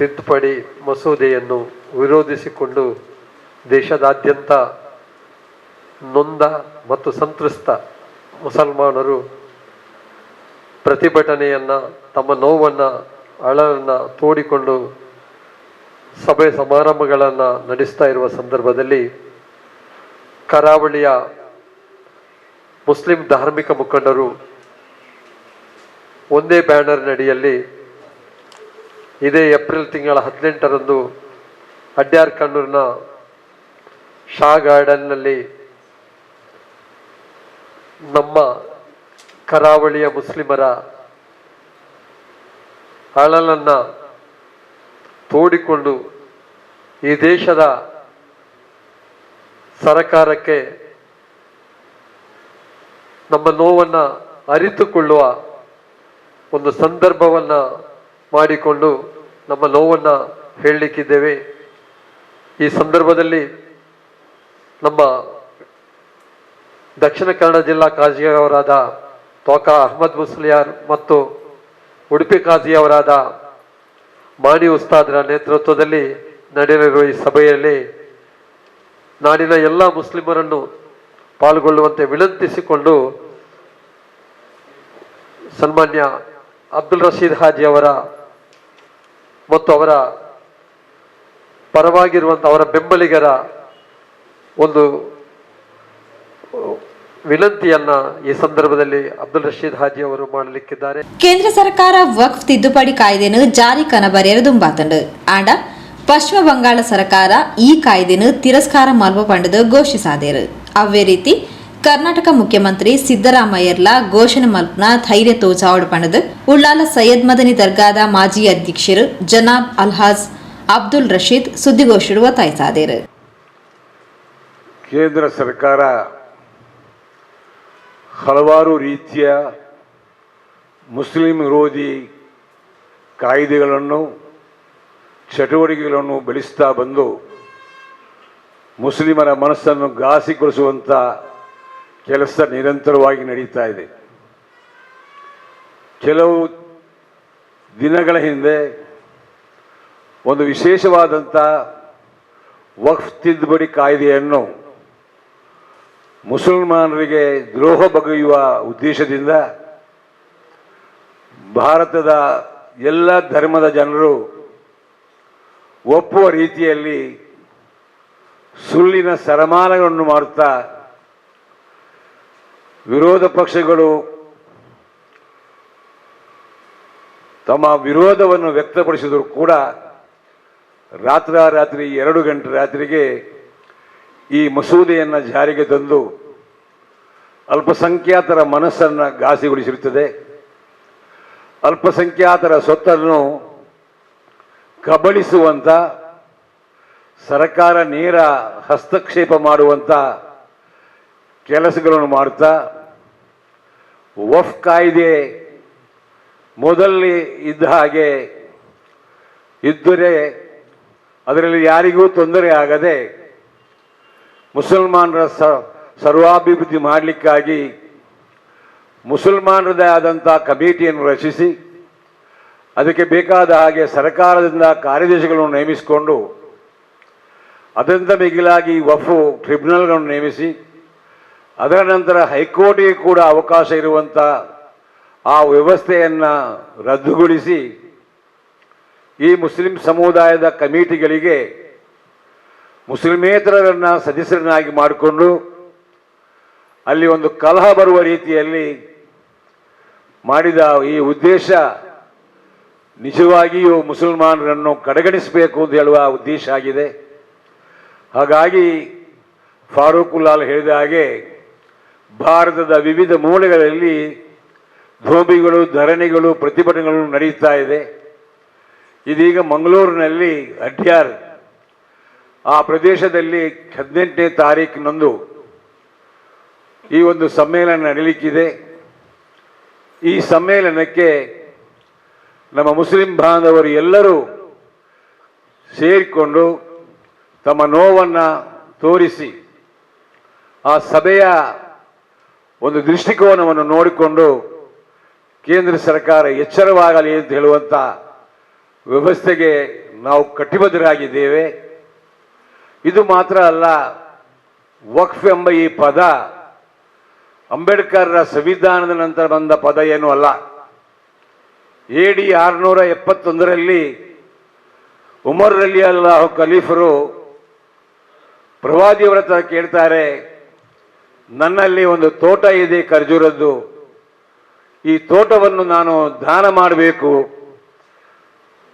ತಿದ್ದುಪಡಿ ಮಸೂದೆಯನ್ನು ವಿರೋಧಿಸಿಕೊಂಡು ದೇಶದಾದ್ಯಂತ ನೊಂದ ಮತ್ತು ಸಂತ್ರಸ್ತ ಮುಸಲ್ಮಾನರು ಪ್ರತಿಭಟನೆಯನ್ನು, ತಮ್ಮ ನೋವನ್ನು, ಅಳಲನ್ನು ತೋಡಿಕೊಂಡು ಸಭೆ ಸಮಾರಂಭಗಳನ್ನು ನಡೆಸ್ತಾ ಇರುವ ಸಂದರ್ಭದಲ್ಲಿ ಕರಾವಳಿಯ ಮುಸ್ಲಿಂ ಧಾರ್ಮಿಕ ಮುಖಂಡರು ಒಂದೇ ಬ್ಯಾನರ್ನಡಿಯಲ್ಲಿ ಇದೇ ಏಪ್ರಿಲ್ ತಿಂಗಳ ಹದಿನೆಂಟರಂದು ಅಡ್ಯಾರ್ ಕಣ್ಣೂರಿನ ಶಾ ಗಾರ್ಡನ್ನಲ್ಲಿ ನಮ್ಮ ಕರಾವಳಿಯ ಮುಸ್ಲಿಮರ ಅಳಲನ್ನು ತೋಡಿಕೊಂಡು ಈ ದೇಶದ ಸರಕಾರಕ್ಕೆ ನಮ್ಮ ನೋವನ್ನು ಅರಿತುಕೊಳ್ಳುವ ಒಂದು ಸಂದರ್ಭವನ್ನು ಮಾಡಿಕೊಂಡು ನಮ್ಮ ನೋವನ್ನು ಹೇಳಲಿಕ್ಕಿದ್ದೇವೆ. ಈ ಸಂದರ್ಭದಲ್ಲಿ ನಮ್ಮ ದಕ್ಷಿಣ ಕನ್ನಡ ಜಿಲ್ಲಾ ಕಾಜಿಯವರಾದ ತೋಕಾ ಅಹಮದ್ ಮುಸ್ಲಿಯಾರ್ ಮತ್ತು ಉಡುಪಿ ಕಾಜಿಯವರಾದ ಮಾಣಿ ಉಸ್ತಾದ್ರ ನೇತೃತ್ವದಲ್ಲಿ ನಡೆಯಲಿರುವ ಈ ಸಭೆಯಲ್ಲಿ ನಾಡಿನ ಎಲ್ಲ ಮುಸ್ಲಿಮರನ್ನು ಪಾಲ್ಗೊಳ್ಳುವಂತೆ ವಿನಂತಿಸಿಕೊಂಡು ಸನ್ಮಾನ್ಯ ಅಬ್ದುಲ್ ರಶೀದ್ ಹಾಜಿ ಅವರ ಮತ್ತು ಅವರ ಪರವಾಗಿರುವಂಥ ಅವರ ಬೆಂಬಲಿಗರ ಒಂದು ವಿನಂತಿಯನ್ನ ಈ ಸಂದರ್ಭದಲ್ಲಿ ಅಬ್ದುಲ್ ರಶೀದ್ ಹಾಜಿ ಅವರು ಮಾಡಲಿಕ್ಕಿದ್ದಾರೆ. ಕೇಂದ್ರ ಸರ್ಕಾರ ವಕ್ಫ್ ತಿದ್ದುಪಡಿ ಕಾಯ್ದೆನು ಜಾರಿ ಕನಬರೆಯರು ದುಂಬಾತಂಡು. ಆಂಡ, ಪಶ್ಚಿಮ ಬಂಗಾಳ ಸರ್ಕಾರ ಈ ಕಾಯ್ದೆನು ತಿರಸ್ಕಾರ ಮಾಡುವ ಪಂಡದ ಘೋಷಿಸಾದೇರು. ಅವೇ ರೀತಿ ಕರ್ನಾಟಕ ಮುಖ್ಯಮಂತ್ರಿ ಸಿದ್ದರಾಮಯ್ಯರ್ಲ ಘೋಷಣೆ ಮಲ್ಪನ ಧೈರ್ಯ ತೋಜಾವಡ್ ಪಣದ. ಉಳ್ಳಾಲ ಸೈಯದ್ ಮದನಿ ದರ್ಗಾದ ಮಾಜಿ ಅಧ್ಯಕ್ಷರು ಜನಾಬ್ ಅಲ್ಹಾಜ್ ಅಬ್ದುಲ್ ರಶೀದ್ ಸುದ್ದಿಗೋಷ್ಠಿಡು ಒತ್ತಾಯಿಸಾದೇರು. ಕೇಂದ್ರ ಸರ್ಕಾರ ಹಲವಾರು ರೀತಿಯ ಮುಸ್ಲಿಂ ವಿರೋಧಿ ಕಾಯ್ದೆಗಳನ್ನು, ಚಟುವಟಿಕೆಗಳನ್ನು ಬೆಳೆಸ್ತಾ ಬಂದು ಮುಸ್ಲಿಮರ ಮನಸ್ಸನ್ನು ಘಾಸಿಗೊಳಿಸುವಂಥ ಕೆಲಸ ನಿರಂತರವಾಗಿ ನಡೀತಾ ಇದೆ. ಕೆಲವು ದಿನಗಳ ಹಿಂದೆ ಒಂದು ವಿಶೇಷವಾದಂಥ ವಕ್ಫ್ ತಿದ್ದುಪಡಿ ಕಾಯ್ದೆಯನ್ನು ಮುಸಲ್ಮಾನರಿಗೆ ದ್ರೋಹ ಬಗೆಯುವ ಉದ್ದೇಶದಿಂದ ಭಾರತದ ಎಲ್ಲ ಧರ್ಮದ ಜನರು ಒಪ್ಪುವ ರೀತಿಯಲ್ಲಿ ಸುಳ್ಳಿನ ಸರಮಾನಗಳನ್ನು ಮಾಡುತ್ತಾ ವಿರೋಧ ಪಕ್ಷಗಳು ತಮ್ಮ ವಿರೋಧವನ್ನು ವ್ಯಕ್ತಪಡಿಸಿದರೂ ಕೂಡ ರಾತ್ರಾರಾತ್ರಿ ಎರಡು ಗಂಟೆ ರಾತ್ರಿಗೆ ಈ ಮಸೂದೆಯನ್ನು ಜಾರಿಗೆ ತಂದು ಅಲ್ಪಸಂಖ್ಯಾತರ ಮನಸ್ಸನ್ನು ಘಾಸಿಗೊಳಿಸಿರುತ್ತದೆ. ಅಲ್ಪಸಂಖ್ಯಾತರ ಸ್ವತ್ತನ್ನು ಕಬಳಿಸುವಂಥ ಸರ್ಕಾರ ನೇರ ಹಸ್ತಕ್ಷೇಪ ಮಾಡುವಂಥ ಕೆಲಸಗಳನ್ನು ಮಾಡ್ತಾ, ವಫ್ ಕಾಯ್ದೆ ಮೊದಲೇ ಇದ್ದ ಹಾಗೆ ಇದ್ದರೆ ಅದರಲ್ಲಿ ಯಾರಿಗೂ ತೊಂದರೆ ಆಗದೆ ಮುಸಲ್ಮಾನರ ಸ, ಸರ್ವಾಭಿವೃದ್ಧಿ ಮಾಡಲಿಕ್ಕಾಗಿ ಮುಸಲ್ಮಾನರದೇ ಆದಂಥ ಕಮಿಟಿಯನ್ನು ರಚಿಸಿ, ಅದಕ್ಕೆ ಬೇಕಾದ ಹಾಗೆ ಸರ್ಕಾರದಿಂದ ಕಾರ್ಯದರ್ಶಿಗಳನ್ನು ನೇಮಿಸಿಕೊಂಡು, ಅದರಿಂದ ಮಿಗಿಲಾಗಿ ವಫು ಟ್ರಿಬ್ಯುನಲ್ಗಳನ್ನು ನೇಮಿಸಿ ಅದರ ನಂತರ ಹೈಕೋರ್ಟಿಗೆ ಕೂಡ ಅವಕಾಶ ಇರುವಂಥ ಆ ವ್ಯವಸ್ಥೆಯನ್ನು ರದ್ದುಗೊಳಿಸಿ ಈ ಮುಸ್ಲಿಂ ಸಮುದಾಯದ ಕಮಿಟಿಗಳಿಗೆ ಮುಸ್ಲಿಮೇತರರನ್ನು ಸದಸ್ಯರನ್ನಾಗಿ ಮಾಡಿಕೊಂಡು ಅಲ್ಲಿ ಒಂದು ಕಲಹ ಬರುವ ರೀತಿಯಲ್ಲಿ ಮಾಡಿದ ಈ ಉದ್ದೇಶ ನಿಜವಾಗಿಯೂ ಮುಸಲ್ಮಾನರನ್ನು ಕಡೆಗಣಿಸಬೇಕು ಅಂತ ಹೇಳುವ ಉದ್ದೇಶ ಆಗಿದೆ. ಹಾಗಾಗಿ ಫಾರೂಕುಲ್ಲಾಲ್ ಹೇಳಿದ ಹಾಗೆ ಭಾರತದ ವಿವಿಧ ಮೂಲೆಗಳಲ್ಲಿ ಧೋಬಿಗಳು, ಧರಣಿಗಳು, ಪ್ರತಿಭಟನೆಗಳು ನಡೆಯುತ್ತಾ ಇದೆ. ಇದೀಗ ಮಂಗಳೂರಿನಲ್ಲಿ ಅಡ್ಯಾರ್ ಆ ಪ್ರದೇಶದಲ್ಲಿ ಹದಿನೆಂಟನೇ ತಾರೀಕಿನಂದು ಈ ಒಂದು ಸಮ್ಮೇಳನ ನಡೀಲಿಕ್ಕಿದೆ. ಈ ಸಮ್ಮೇಳನಕ್ಕೆ ನಮ್ಮ ಮುಸ್ಲಿಂ ಬಾಂಧವರು ಎಲ್ಲರೂ ಸೇರಿಕೊಂಡು ತಮ್ಮ ನೋವನ್ನು ತೋರಿಸಿ ಆ ಸಭೆಯ ಒಂದು ದೃಷ್ಟಿಕೋನವನ್ನು ನೋಡಿಕೊಂಡು ಕೇಂದ್ರ ಸರ್ಕಾರ ಎಚ್ಚರವಾಗಲಿ ಅಂತ ಹೇಳುವಂಥ ವ್ಯವಸ್ಥೆಗೆ ನಾವು ಕಟಿಬದ್ಧರಾಗಿದ್ದೇವೆ. ಇದು ಮಾತ್ರ ಅಲ್ಲ, ವಕ್ಫ್ ಎಂಬ ಈ ಪದ ಅಂಬೇಡ್ಕರ್ರ ಸಂವಿಧಾನದ ನಂತರ ಬಂದ ಪದ ಏನೂ ಅಲ್ಲ. ಎ ಡಿ ಆರುನೂರ ಎಪ್ಪತ್ತೊಂದರಲ್ಲಿ ಉಮರ್ ಅಲಿ ಅಲ್ಲಾಹು ಖಲೀಫರು ಪ್ರವಾದಿಯವರ ಹತ್ರ ಕೇಳ್ತಾರೆ ನನ್ನಲ್ಲಿ ಒಂದು ತೋಟ ಇದೆ ಖರ್ಜೂರದ್ದು. ಈ ತೋಟವನ್ನು ನಾನು ದಾನ ಮಾಡಬೇಕು.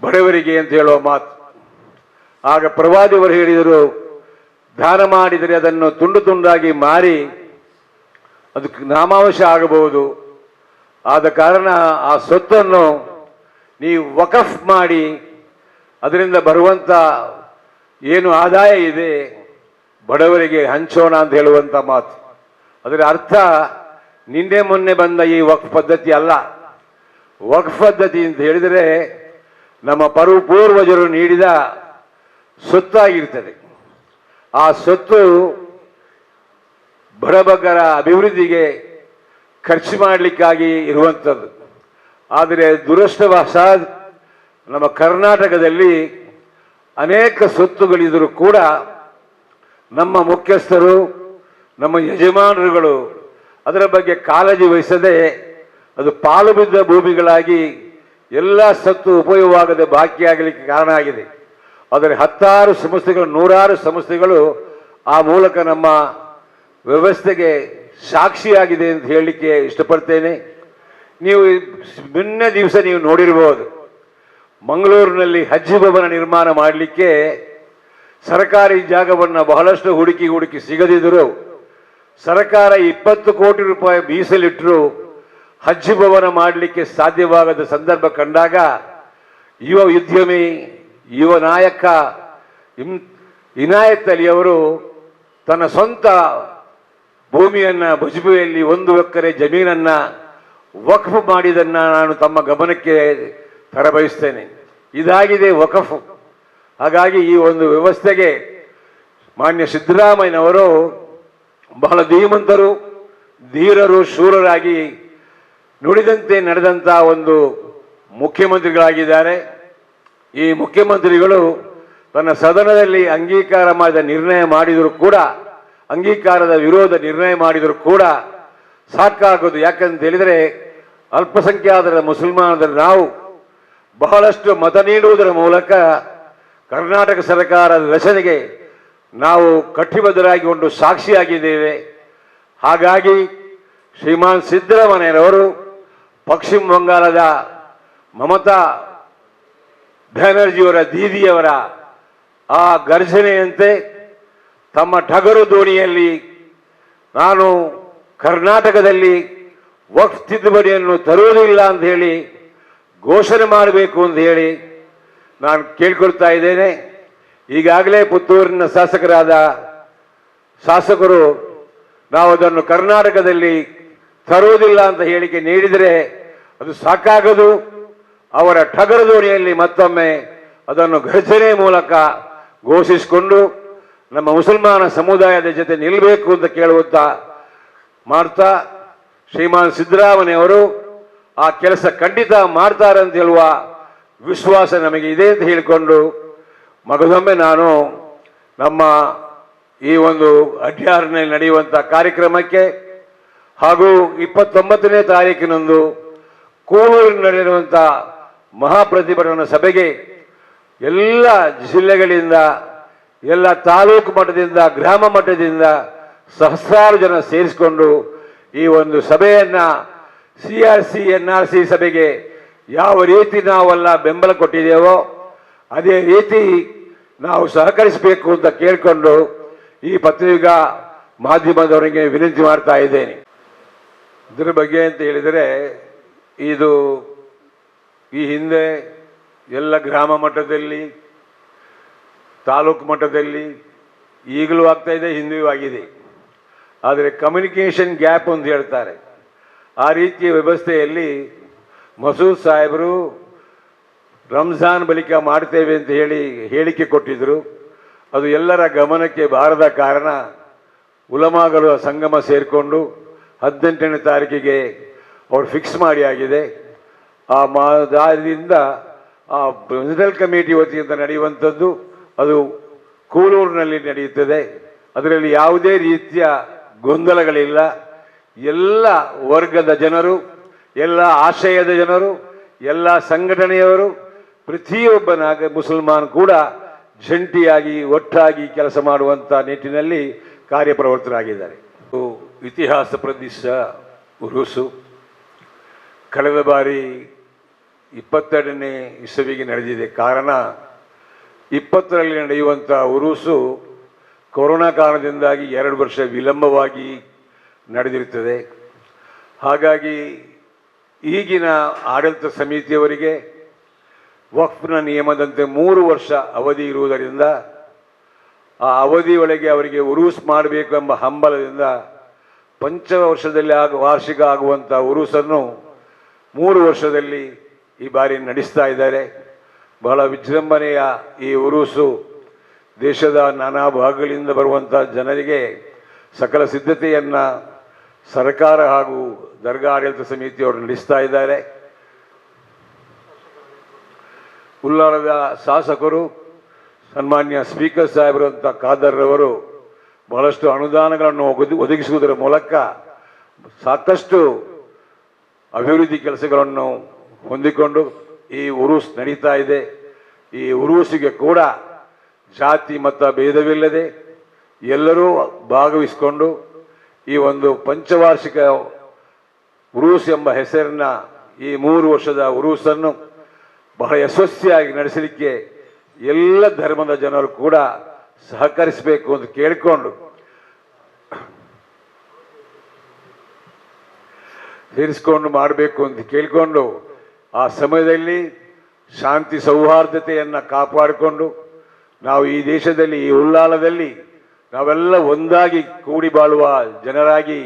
ಬಡವರಿಗೆ ಅಂತ ಹೇಳುವ ಮಾತು. ಆಗ ಪ್ರವಾದಿಯವರು ಹೇಳಿದರು, ದಾನ ಮಾಡಿದರೆ ಅದನ್ನು ತುಂಡು ತುಂಡಾಗಿ ಮಾರಿ, ಅದಕ್ಕೆ ನಾಮಾಂಶ ಆಗಬಹುದು. ಆದ ಕಾರಣ ಆ ಸ್ವತ್ತನ್ನು ನೀವು ವಕಫ್ ಮಾಡಿ, ಅದರಿಂದ ಬರುವಂಥ ಏನು ಆದಾಯ ಇದೆ, ಬಡವರಿಗೆ ಹಂಚೋಣ ಅಂತ ಹೇಳುವಂಥ ಮಾತು. ಅದರ ಅರ್ಥ ನಿನ್ನೆ ಮೊನ್ನೆ ಬಂದ ಈ ವಕ್ ಪದ್ಧತಿ ಅಲ್ಲ. ವಕ್ ಪದ್ಧತಿ ಅಂತ ಹೇಳಿದರೆ ನಮ್ಮ ಪರು ಪೂರ್ವಜರು ನೀಡಿದ ಸ್ವತ್ತಾಗಿರ್ತದೆ. ಆ ಸ್ವತ್ತು ಬಡಬಗ್ಗರ ಅಭಿವೃದ್ಧಿಗೆ ಖರ್ಚು ಮಾಡಲಿಕ್ಕಾಗಿ ಇರುವಂಥದ್ದು ಆದರೆ ದುರಷ್ಟವಶಾತ್ ನಮ್ಮ ಕರ್ನಾಟಕದಲ್ಲಿ ಅನೇಕ ಸ್ವತ್ತುಗಳಿದ್ದರೂ ಕೂಡ ನಮ್ಮ ಮುಖ್ಯಸ್ಥರು ನಮ್ಮ ಯಜಮಾನರುಗಳು ಅದರ ಬಗ್ಗೆ ಕಾಳಜಿ ವಹಿಸದೆ ಅದು ಪಾಲು ಬಿದ್ದ ಭೂಮಿಗಳಾಗಿ ಎಲ್ಲ ಸತ್ತು ಉಪಯೋಗವಾಗದೆ ಬಾಕಿಯಾಗಲಿಕ್ಕೆ ಕಾರಣ ಆಗಿದೆ. ಆದರೆ ಹತ್ತಾರು ಸಂಸ್ಥೆಗಳು ನೂರಾರು ಸಂಸ್ಥೆಗಳು ಆ ಮೂಲಕ ನಮ್ಮ ವ್ಯವಸ್ಥೆಗೆ ಸಾಕ್ಷಿಯಾಗಿದೆ ಅಂತ ಹೇಳಲಿಕ್ಕೆ ಇಷ್ಟಪಡ್ತೇನೆ. ನೀವು ನಿನ್ನೆ ದಿವಸ ನೀವು ನೋಡಿರ್ಬೋದು. ಮಂಗಳೂರಿನಲ್ಲಿ ಹಜ್ಜಿ ಭವನ ನಿರ್ಮಾಣ ಮಾಡಲಿಕ್ಕೆ ಸರ್ಕಾರಿ ಜಾಗವನ್ನು ಬಹಳಷ್ಟು ಹುಡುಕಿ ಹುಡುಕಿ ಸಿಗದಿದ್ದರು ಸರ್ಕಾರ ಇಪ್ಪತ್ತು ಕೋಟಿ ರೂಪಾಯಿ ಮೀಸಲಿಟ್ಟರು ಹಜ್ ಭವನ ಮಾಡಲಿಕ್ಕೆ ಸಾಧ್ಯವಾಗದ ಸಂದರ್ಭ ಕಂಡಾಗ ಯುವ ಉದ್ಯಮಿ, ಯುವ ನಾಯಕ ಇಮ್ ಇನಾಯತ್ ಅಲಿಯವರು ತನ್ನ ಸ್ವಂತ ಭೂಮಿಯನ್ನು ಭುಜ್ಬೆಯಲ್ಲಿ ಒಂದು ಎಕರೆ ಜಮೀನನ್ನ ವಕ್ಫ್ ಮಾಡಿದನ್ನ ನಾನು ತಮ್ಮ ಗಮನಕ್ಕೆ ತರಬಯಸ್ತೇನೆ. ಇದಾಗಿದೆ ವಕಫ್. ಹಾಗಾಗಿ ಈ ಒಂದು ವ್ಯವಸ್ಥೆಗೆ ಮಾನ್ಯ ಸಿದ್ದರಾಮಯ್ಯನವರು ಬಹಳ ಧೀಮಂತರು, ಧೀರರು, ಶೂರರಾಗಿ ನುಡಿದಂತೆ ನಡೆದಂತ ಒಂದು ಮುಖ್ಯಮಂತ್ರಿಗಳಾಗಿದ್ದಾರೆ. ಈ ಮುಖ್ಯಮಂತ್ರಿಗಳು ತನ್ನ ಸದನದಲ್ಲಿ ಅಂಗೀಕಾರ ಮಾಡಿದ ನಿರ್ಣಯ ಮಾಡಿದರೂ ಕೂಡ, ಅಂಗೀಕಾರದ ವಿರೋಧ ನಿರ್ಣಯ ಮಾಡಿದರೂ ಕೂಡ ಸಾಕಾಗೋದು ಯಾಕಂತ ಹೇಳಿದರೆ, ಅಲ್ಪಸಂಖ್ಯಾತರ ಮುಸಲ್ಮಾನರ ನಾವು ಬಹಳಷ್ಟು ಮತ ನೀಡುವುದರ ಮೂಲಕ ಕರ್ನಾಟಕ ಸರ್ಕಾರದ ರಚನೆಗೆ ನಾವು ಕಟ್ಟಿಬದ್ಧರಾಗಿ ಒಂದು ಸಾಕ್ಷಿಯಾಗಿದ್ದೇವೆ. ಹಾಗಾಗಿ ಶ್ರೀಮಾನ್ ಸಿದ್ದರಾಮಯ್ಯನವರು ಪಶ್ಚಿಮ ಬಂಗಾಳದ ಮಮತಾ ಬ್ಯಾನರ್ಜಿಯವರ ದೀದಿಯವರ ಆ ಘರ್ಷಣೆಯಂತೆ ತಮ್ಮ ಟಗರು ದೋಣಿಯಲ್ಲಿ ನಾನು ಕರ್ನಾಟಕದಲ್ಲಿ ವಕ್ಫ್ ತಿದ್ದುಪಡಿಯನ್ನು ತರುವುದಿಲ್ಲ ಅಂತ ಹೇಳಿ ಘೋಷಣೆ ಮಾಡಬೇಕು ಅಂತ ಹೇಳಿ ನಾನು ಕೇಳ್ಕೊಳ್ತಾ ಇದ್ದೇನೆ. ಈಗಾಗಲೇ ಪುತ್ತೂರಿನ ಶಾಸಕರಾದ ಶಾಸಕರು ನಾವು ಅದನ್ನು ಕರ್ನಾಟಕದಲ್ಲಿ ತರುವುದಿಲ್ಲ ಅಂತ ಹೇಳಿಕೆ ನೀಡಿದರೆ ಅದು ಸಾಕಾಗದು. ಅವರ ಠಗರ ದೋಣಿಯಲ್ಲಿ ಮತ್ತೊಮ್ಮೆ ಅದನ್ನು ಘರ್ಷಣೆ ಮೂಲಕ ಘೋಷಿಸಿಕೊಂಡು ನಮ್ಮ ಮುಸಲ್ಮಾನ ಸಮುದಾಯದ ಜೊತೆ ನಿಲ್ಲಬೇಕು ಅಂತ ಕೇಳುತ್ತಾ ಮಾಡ್ತಾ ಶ್ರೀಮಾನ್ ಸಿದ್ದರಾಮಯ್ಯವರು ಆ ಕೆಲಸ ಖಂಡಿತ ಮಾಡ್ತಾರೆ ಅಂತ ಹೇಳುವ ವಿಶ್ವಾಸ ನಮಗೆ ಇದೆ ಅಂತ ಹೇಳಿಕೊಂಡು ಮಗದೊಮ್ಮೆ ನಾನು ನಮ್ಮ ಈ ಒಂದು ಅಡ್ಯಾರ್ನಲ್ಲಿ ನಡೆಯುವಂಥ ಕಾರ್ಯಕ್ರಮಕ್ಕೆ ಹಾಗೂ ಇಪ್ಪತ್ತೊಂಬತ್ತನೇ ತಾರೀಕಿನಂದು ಕೂಳೂರಿನಲ್ಲಿ ನಡೆಯುವಂಥ ಮಹಾಪ್ರತಿಭಟನಾ ಸಭೆಗೆ ಎಲ್ಲ ಜಿಲ್ಲೆಗಳಿಂದ, ಎಲ್ಲ ತಾಲೂಕು ಮಟ್ಟದಿಂದ, ಗ್ರಾಮ ಮಟ್ಟದಿಂದ ಸಹಸ್ರಾರು ಜನ ಸೇರಿಸಿಕೊಂಡು ಈ ಒಂದು ಸಭೆಯನ್ನು C R C, N R C ಸಭೆಗೆ ಯಾವ ರೀತಿ ನಾವೆಲ್ಲ ಬೆಂಬಲ ಕೊಟ್ಟಿದ್ದೇವೋ, ಅದೇ ರೀತಿ ನಾವು ಸಹಕರಿಸಬೇಕು ಅಂತ ಕೇಳಿಕೊಂಡು ಈ ಪತ್ರಿಕಾ ಮಾಧ್ಯಮದವರಿಗೆ ವಿನಂತಿ ಮಾಡ್ತಾ ಇದ್ದೇನೆ. ಇದರ ಬಗ್ಗೆ ಅಂತ ಹೇಳಿದರೆ, ಇದು ಈ ಹಿಂದೆ ಎಲ್ಲ ಗ್ರಾಮ ಮಟ್ಟದಲ್ಲಿ, ತಾಲೂಕು ಮಟ್ಟದಲ್ಲಿ ಈಗಲೂ ಆಗ್ತಾ ಇದೆ ಹಿಂದೆಯೂ ಆಗಿದೆ. ಆದರೆ ಕಮ್ಯುನಿಕೇಷನ್ ಗ್ಯಾಪ್ ಅಂತ ಹೇಳ್ತಾರೆ. ಆ ರೀತಿಯ ವ್ಯವಸ್ಥೆಯಲ್ಲಿ ಮಸೂದ್ ಸಾಹೇಬರು ರಂಜಾನ್ ಬಳಿಕ ಮಾಡ್ತೇವೆ ಅಂತ ಹೇಳಿ ಹೇಳಿಕೆ ಕೊಟ್ಟಿದ್ರು. ಅದು ಎಲ್ಲರ ಗಮನಕ್ಕೆ ಬಾರದ ಕಾರಣ ಉಲಮಾಗಳು ಸಂಗಮ ಸೇರಿಕೊಂಡು ಹದಿನೆಂಟನೇ ತಾರೀಕಿಗೆ ಅವರು ಫಿಕ್ಸ್ ಮಾಡಿ ಆಗಿದೆ. ಆ ಮಾದಿಂದ ಆ ಪ್ರಿನ್ಸಿಪಲ್ ಕಮಿಟಿ ವತಿಯಿಂದ ನಡೆಯುವಂಥದ್ದು ಅದು ಕೂಲೂರಿನಲ್ಲಿ ನಡೆಯುತ್ತದೆ. ಅದರಲ್ಲಿ ಯಾವುದೇ ರೀತಿಯ ಗೊಂದಲಗಳಿಲ್ಲ. ಎಲ್ಲ ವರ್ಗದ ಜನರು, ಎಲ್ಲ ಆಶಯದ ಜನರು, ಎಲ್ಲ ಸಂಘಟನೆಯವರು ಪ್ರತಿಯೊಬ್ಬ ನಾಗ ಮುಸಲ್ಮಾನ್ ಕೂಡ ಜಂಟಿಯಾಗಿ, ಒಟ್ಟಾಗಿ ಕೆಲಸ ಮಾಡುವಂಥ ನಿಟ್ಟಿನಲ್ಲಿ ಕಾರ್ಯಪ್ರವೃತ್ತರಾಗಿದ್ದಾರೆ. ಇತಿಹಾಸ ಪ್ರದೇಶ, ಉರುಸು. ಕಳೆದ ಬಾರಿ ಇಪ್ಪತ್ತೆರಡನೇ ಇಸವಿಗೆ ನಡೆದಿದೆ ಕಾರಣ, ಇಪ್ಪತ್ತರಲ್ಲಿ ನಡೆಯುವಂಥ ಉರುಸು ಕೊರೋನಾ ಕಾರಣದಿಂದಾಗಿ ಎರಡು ವರ್ಷ ವಿಳಂಬವಾಗಿ ನಡೆದಿರುತ್ತದೆ. ಹಾಗಾಗಿ ಈಗಿನ ಆಡಳಿತ ಸಮಿತಿಯವರಿಗೆ ವಕ್ಫ್ನ ನಿಯಮದಂತೆ ಮೂರು ವರ್ಷ ಅವಧಿ ಇರುವುದರಿಂದ ಆ ಅವಧಿಯೊಳಗೆ ಅವರಿಗೆ ಉರುಸ್ ಮಾಡಬೇಕು ಎಂಬ ಹಂಬಲದಿಂದ ಪಂಚ ವರ್ಷದಲ್ಲಿ ಆಗ ವಾರ್ಷಿಕ ಆಗುವಂಥ ಉರುಸನ್ನು ಮೂರು ವರ್ಷದಲ್ಲಿ ಈ ಬಾರಿ ನಡೆಸ್ತಾ ಇದ್ದಾರೆ. ಬಹಳ ವಿಜೃಂಭಣೆಯ ಈ ಉರುಸು ದೇಶದ ನಾನಾ ಭಾಗಗಳಿಂದ ಬರುವಂಥ ಜನರಿಗೆ ಸಕಲ ಸಿದ್ಧತೆಯನ್ನು ಸರ್ಕಾರ ಹಾಗೂ ದರ್ಗಾ ಆಡಳಿತ ಸಮಿತಿಯವರು ನಡೆಸ್ತಾ ಇದ್ದಾರೆ. ಉಲ್ಲಾಳದ ಶಾಸಕರು, ಸನ್ಮಾನ್ಯ ಸ್ಪೀಕರ್ ಸಾಹೇಬರಂತ ಖಾದರ್ ರವರು ಬಹಳಷ್ಟು ಅನುದಾನಗಳನ್ನು ಒದಗಿ- ಒದಗಿಸುವುದರ ಮೂಲಕ ಸಾಕಷ್ಟು ಅಭಿವೃದ್ಧಿ ಕೆಲಸಗಳನ್ನು ಹೊಂದಿಕೊಂಡು ಈ ಉರುಸ್ ನಡೀತಾ ಇದೆ. ಈ ಉರುಸಿಗೆ ಕೂಡ ಜಾತಿ, ಮತ ಭೇದವಿಲ್ಲದೆ ಎಲ್ಲರೂ ಭಾಗವಹಿಸಿಕೊಂಡು ಈ ಒಂದು ಪಂಚವಾರ್ಷಿಕ ಉರುಸ್ ಎಂಬ ಹೆಸರಿನ ಈ ಮೂರು ವರ್ಷದ ಉರುಸನ್ನು ಬಹಳ ಯಶಸ್ವಿಯಾಗಿ ನಡೆಸಲಿಕ್ಕೆ ಎಲ್ಲ ಧರ್ಮದ ಜನರು ಕೂಡ ಸಹಕರಿಸಬೇಕು ಅಂತ ಕೇಳಿಕೊಂಡು ಸೇರಿಸಿಕೊಂಡು ಮಾಡಬೇಕು ಅಂತ ಕೇಳಿಕೊಂಡು ಆ ಸಮಯದಲ್ಲಿ ಶಾಂತಿ ಸೌಹಾರ್ದತೆಯನ್ನು ಕಾಪಾಡಿಕೊಂಡು ನಾವು ಈ ದೇಶದಲ್ಲಿ, ಈ ಉಲ್ಲಾಲದಲ್ಲಿ ನಾವೆಲ್ಲ ಒಂದಾಗಿ ಕೂಡಿ ಬಾಳುವ ಜನರಾಗಿ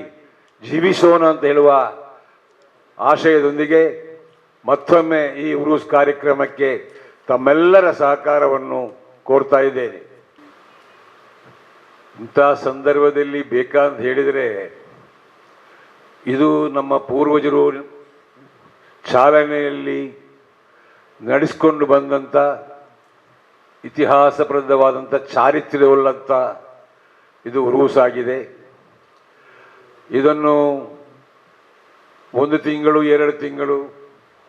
ಜೀವಿಸೋಣ ಅಂತ ಹೇಳುವ ಆಶಯದೊಂದಿಗೆ ಮತ್ತೊಮ್ಮೆ ಈ ಉರುಸ್ ಕಾರ್ಯಕ್ರಮಕ್ಕೆ ತಮ್ಮೆಲ್ಲರ ಸಹಕಾರವನ್ನು ಕೋರ್ತಾ ಇದ್ದೇನೆ. ಇಂಥ ಸಂದರ್ಭದಲ್ಲಿ ಬೇಕಂತ ಹೇಳಿದರೆ, ಇದು ನಮ್ಮ ಪೂರ್ವಜರು ಚಾಲನೆಯಲ್ಲಿ ನಡೆಸಿಕೊಂಡು ಬಂದಂಥ ಇತಿಹಾಸಪ್ರದವಾದಂಥ ಚಾರಿತ್ರ್ಯವುಳ್ಳಂಥ ಇದು ಉರುಸ್ ಆಗಿದೆ. ಇದನ್ನು ಒಂದು ತಿಂಗಳು, ಎರಡು ತಿಂಗಳು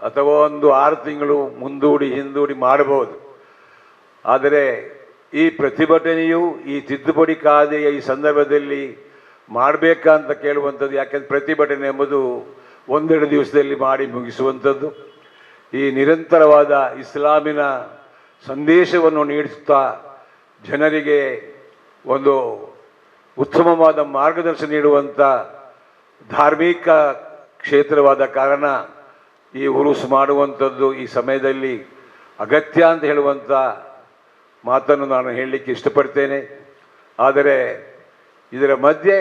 ಅಥವಾ ಒಂದು ಆರು ತಿಂಗಳು ಮುಂದೂಡಿ ಹಿಂದೂಡಿ ಮಾಡಬಹುದು. ಆದರೆ ಈ ಪ್ರತಿಭಟನೆಯು, ಈ ತಿದ್ದುಪಡಿ ಕಾಯ್ದೆಯ ಈ ಸಂದರ್ಭದಲ್ಲಿ ಮಾಡಬೇಕಾ ಅಂತ ಕೇಳುವಂಥದ್ದು, ಯಾಕೆಂದ್ರೆ ಪ್ರತಿಭಟನೆ ಎಂಬುದು ಒಂದೆರಡು ದಿವಸದಲ್ಲಿ ಮಾಡಿ ಮುಗಿಸುವಂಥದ್ದು. ಈ ನಿರಂತರವಾದ ಇಸ್ಲಾಮಿನ ಸಂದೇಶವನ್ನು ನೀಡುತ್ತಾ ಜನರಿಗೆ ಒಂದು ಉತ್ತಮವಾದ ಮಾರ್ಗದರ್ಶನ ನೀಡುವಂಥ ಧಾರ್ಮಿಕ ಕ್ಷೇತ್ರವಾದ ಕಾರಣ ಈ ಉರುಸು ಮಾಡುವಂಥದ್ದು ಈ ಸಮಯದಲ್ಲಿ ಅಗತ್ಯ ಅಂತ ಹೇಳುವಂಥ ಮಾತನ್ನು ನಾನು ಹೇಳಲಿಕ್ಕೆ ಇಷ್ಟಪಡ್ತೇನೆ. ಆದರೆ ಇದರ ಮಧ್ಯೆ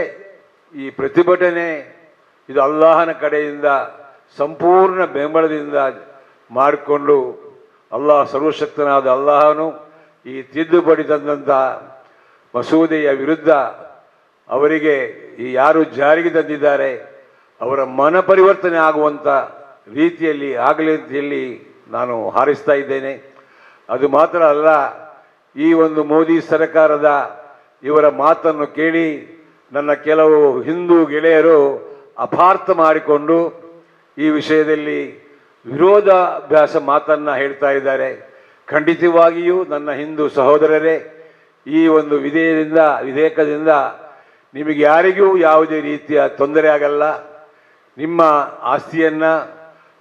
ಈ ಪ್ರತಿಭಟನೆ ಇದು ಅಲ್ಲಾಹನ ಕಡೆಯಿಂದ ಸಂಪೂರ್ಣ ಬೆಂಬಲದಿಂದ ಮಾಡಿಕೊಂಡು ಅಲ್ಲಾಹ ಸರ್ವಶಕ್ತನಾದ ಅಲ್ಲಾಹನು ಈ ತಿದ್ದುಪಡಿ ತಂದಂಥ ಮಸೂದೆಯ ವಿರುದ್ಧ ಅವರಿಗೆ ಈ ಯಾರು ಜಾರಿಗೆ ತಂದಿದ್ದಾರೆ, ಅವರ ಮನ ಪರಿವರ್ತನೆ ಆಗುವಂಥ ರೀತಿಯಲ್ಲಿ ಆಗಲಿ ನಾನು ಹಾರಿಸ್ತಾ ಇದ್ದೇನೆ. ಅದು ಮಾತ್ರ ಅಲ್ಲ, ಈ ಒಂದು ಮೋದಿ ಸರ್ಕಾರದ ಇವರ ಮಾತನ್ನು ಕೇಳಿ ನನ್ನ ಕೆಲವು ಹಿಂದೂ ಗೆಳೆಯರು ಅಪಾರ್ಥ ಮಾಡಿಕೊಂಡು ಈ ವಿಷಯದಲ್ಲಿ ವಿರೋಧಾಭ್ಯಾಸ ಮಾತನ್ನು ಹೇಳ್ತಾ ಇದ್ದಾರೆ. ಖಂಡಿತವಾಗಿಯೂ ನನ್ನ ಹಿಂದೂ ಸಹೋದರರೇ, ಈ ಒಂದು ವಿಧೇಯದಿಂದ, ವಿಧೇಯಕದಿಂದ ನಿಮಗೆ ಯಾರಿಗೂ ಯಾವುದೇ ರೀತಿಯ ತೊಂದರೆ ಆಗಲ್ಲ. ನಿಮ್ಮ ಆಸ್ತಿಯನ್ನ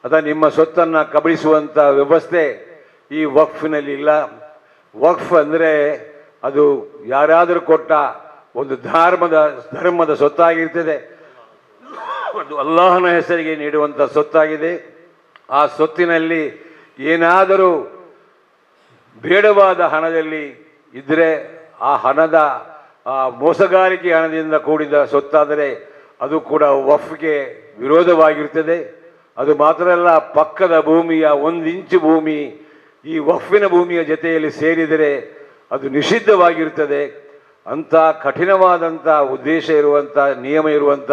ಅಥವಾ ನಿಮ್ಮ ಸ್ವತ್ತನ್ನು ಕಬಳಿಸುವಂತ ವ್ಯವಸ್ಥೆ ಈ ವಕ್ಫ್ನಲ್ಲಿ ಇಲ್ಲ. ವಕ್ಫ್ ಅಂದರೆ ಅದು ಯಾರಾದರೂ ಕೊಟ್ಟ ಒಂದು ಧರ್ಮದ ಧರ್ಮದ ಸ್ವತ್ತಾಗಿರ್ತದೆ. ಅದು ಅಲ್ಲಾಹನ ಹೆಸರಿಗೆ ನೀಡುವಂಥ ಸೊತ್ತಾಗಿದೆ ಆ ಸೊತ್ತಿನಲ್ಲಿ ಏನಾದರೂ ಬೇಡವಾದ ಹಣದಲ್ಲಿ ಇದ್ದರೆ ಆ ಹಣದ, ಆ ಮೋಸಗಾರಿಕೆ ಹಣದಿಂದ ಕೂಡಿದ ಸೊತ್ತಾದರೆ ಅದು ಕೂಡ ವಫ್ಗೆ ವಿರೋಧವಾಗಿರ್ತದೆ. ಅದು ಮಾತ್ರ ಅಲ್ಲ, ಪಕ್ಕದ ಭೂಮಿಯ ಒಂದು ಇಂಚು ಭೂಮಿ, ಈ ವಫ್ವಿನ ಭೂಮಿಯ ಜೊತೆಯಲ್ಲಿ ಸೇರಿದರೆ ಅದು ನಿಷಿದ್ಧವಾಗಿರುತ್ತದೆ. ಅಂಥ ಕಠಿಣವಾದಂಥ ಉದ್ದೇಶ ಇರುವಂಥ, ನಿಯಮ ಇರುವಂಥ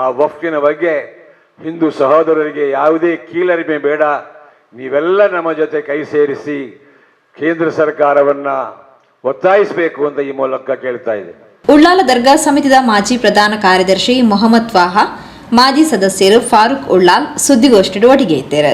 ಆ ವಫ್ಫಿನ ಬಗ್ಗೆ ಹಿಂದೂ ಸಹೋದರರಿಗೆ ಯಾವುದೇ ಕೀಳರಿಮೆ ಬೇಡ. ನೀವೆಲ್ಲ ನಮ್ಮ ಜೊತೆ ಕೈ ಸೇರಿಸಿ ಕೇಂದ್ರ ಸರ್ಕಾರವನ್ನು ಒತ್ತಾಯಿಸಬೇಕು ಅಂತ ಈ ಮೂಲಕ ಕೇಳ್ತಾ ಇದೆ ಉಳ್ಳಾಲ ದರ್ಗಾ ಸಮಿತಿದ ಮಾಜಿ ಪ್ರಧಾನ ಕಾರ್ಯದರ್ಶಿ ಮೊಹಮ್ಮದ್ ವಾಹಾ ಮಾಜಿ ಸದಸ್ಯರು ಫಾರೂಕ್ ಉಳ್ಳಾಲ್ ಸುದ್ದಿಗೋಷ್ಠಿ ಒಟ್ಟಿಗೆ ಇದ್ದಾರೆ.